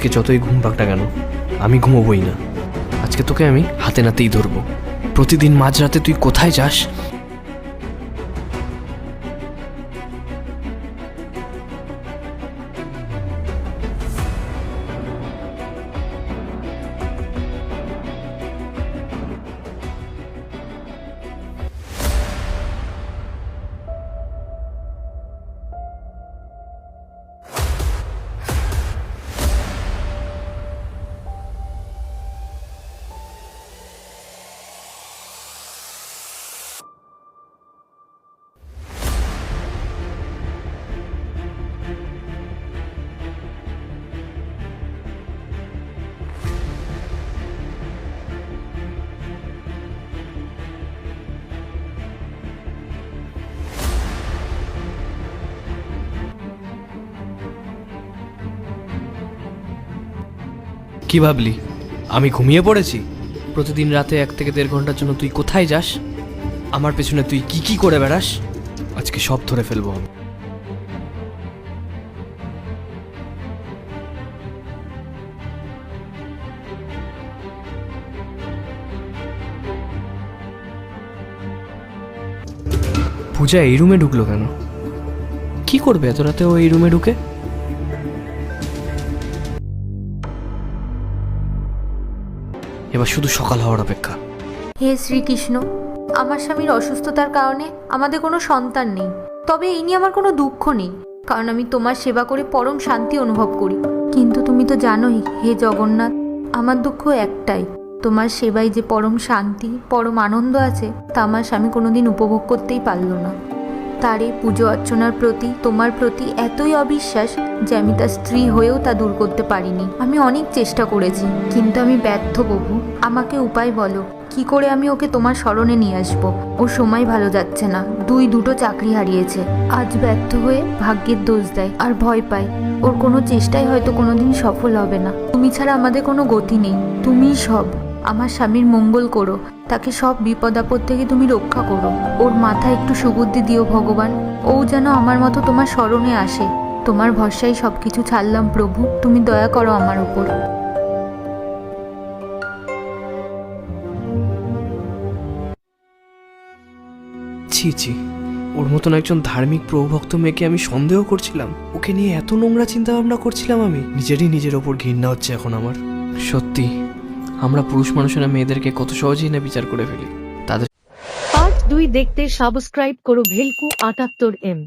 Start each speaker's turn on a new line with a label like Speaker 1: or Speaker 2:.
Speaker 1: আজকে যতই ঘুম পাক না কেন, আমি ঘুমোবই না। আজকে তোকে আমি হাতে নাতেই ধরবো। প্রতিদিন মাঝরাতে তুই কোথায় যাস? কি ভাবলি? আমি ঘুমিয়ে পড়েছি? প্রতিদিন রাতে এক থেকে দেড় ঘণ্টার জন্য তুই কোথায় যাস? আমার পেছনে তুই কি কি করে বেড়াস? আজকে সব ধরে ফেলব আমি। পূজা এই রুমে ঢুকলো কেন? কি করবে এত রাতে ও এই রুমে ঢুকে? এবার শুধু সকাল হওয়ার অপেক্ষা।
Speaker 2: হে শ্রীকৃষ্ণ, আমার স্বামীর অসুস্থতার কারণে আমাদের কোনো সন্তান নেই। তবে এই নিয়ে আমার কোনো দুঃখ নেই, কারণ আমি তোমার সেবা করে পরম শান্তি অনুভব করি। কিন্তু তুমি তো জানোই, হে জগন্নাথ, আমার দুঃখ একটাই। তোমার সেবায় যে পরম শান্তি, পরম আনন্দ আছে, তা আমার স্বামী কোনোদিন উপভোগ করতেই পারল না। তারে পুজো অর্চনার প্রতি, তোমার প্রতি এতই অবিশ্বাস যে আমি তার স্ত্রী হয়েও তা দূর করতে পারিনি। আমি অনেক চেষ্টা করেছি, কিন্তু আমি ব্যর্থ প্রভু আমাকে উপায় বলো, কি করে আমি ওকে তোমার স্মরণে নিয়ে আসব? ওর সময় ভালো যাচ্ছে না, দুই দুটো চাকরি হারিয়েছে। আজ ব্যর্থ হয়ে ভাগ্যের দোষ দেয়, আর ভয় পায়। ওর কোনো চেষ্টাই হয়তো কোনোদিন সফল হবে না। তুমি ছাড়া আমাদের কোনো গতি নেই, তুমিই সব। আমার স্বামীর মঙ্গল করো। তাকে সব বিপদ আপদ থেকে তুমি রক্ষা করো। ওর মাথায় একটু সুবুদ্ধি দিও ভগবান। ও যেন আমার মতো তোমার স্মরণে আসে। তোমার ভরসায় সব কিছু ছাড়লাম প্রভু। তুমি দয়া করো আমার উপর।
Speaker 1: ছি ছি। ওর মতন একজন ধার্মিক প্রভুভক্ত মেয়েকে আমি সন্দেহ করছিলাম। ওকে নিয়ে এত নোংরা চিন্তা ভাবনা করছিলাম আমি। নিজেরই নিজের ওপর ঘৃণা হচ্ছে এখন আমার। সত্যি আমরা পুরুষ মানুষেরা মেয়েদেরকে কত সহজেই না বিচার করে ফেলি। তাদের
Speaker 3: পার্ট দুই দেখতে সাবস্ক্রাইব করো ভেলকু আটাত্তর এম।